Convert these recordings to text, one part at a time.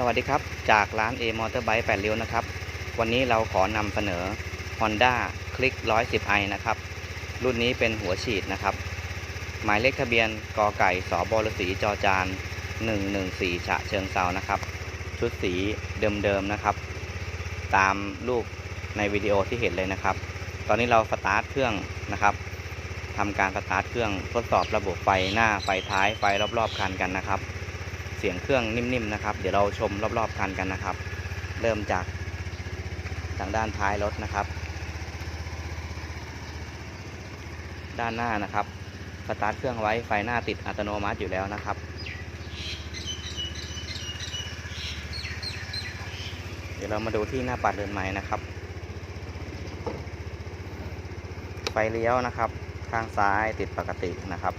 สวัสดีครับ จากร้าน A Motorbike 8ริ้วนะครับ วันนี้เราขอนำเสนอ Honda Click 110i นะครับ รุ่นนี้เป็นหัวฉีดนะครับ หมายเลขทะเบียนกไก่สบลสีจอจาน 114 ฉะเชิงเซานะครับ ชุดสีเดิมๆนะครับ ตามรูปในวิดีโอที่เห็นเลยนะครับ ตอนนี้เราสตาร์ทเครื่องนะครับทำการสตาร์ทเครื่องทดสอบระบบไฟหน้าไฟท้ายไฟรอบๆคันกันนะครับ เสียงเครื่องนิ่มๆนะครับ เดี๋ยวเราชมรอบๆคันกันนะครับ เริ่มจากทางด้านท้ายรถนะครับ ด้านหน้านะครับสตาร์ทเครื่องไว้ไฟหน้าติดอัตโนมัติอยู่แล้วนะครับ เดี๋ยวเรามาดูที่หน้าปัดเรือนไม้นะครับ ไฟเลี้ยวนะครับ ข้างซ้ายติดปกตินะครับ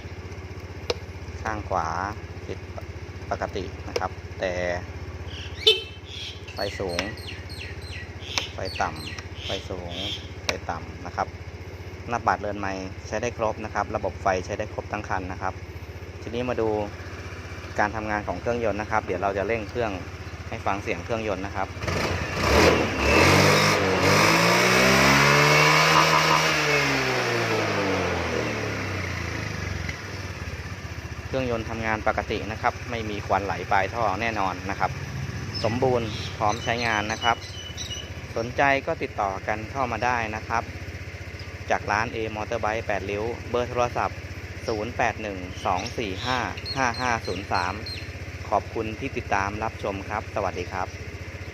ข้างขวาติด ปกตินะครับ แต่ไฟสูง ไฟต่ำไฟสูง ไฟต่ำนะครับ หน้าปัดเรือนไม้ใช้ได้ครบนะครับ ระบบไฟใช้ได้ครบทั้งคันนะครับ ทีนี้มาดูการทำงานของเครื่องยนต์นะครับ เดี๋ยวเราจะเร่งเครื่องให้ฟังเสียงเครื่องยนต์นะครับ เครื่องยนต์ทำงานปกตินะครับ ไม่มีควันไหลปลายท่อแน่นอนนะครับ สมบูรณ์พร้อมใช้งานนะครับ สนใจก็ติดต่อกันเข้ามาได้นะครับ จากร้าน A Motorbike 8ริ้ว เบอร์โทรศัพท์ 0812455503 ขอบคุณที่ติดตามรับชมครับ สวัสดีครับ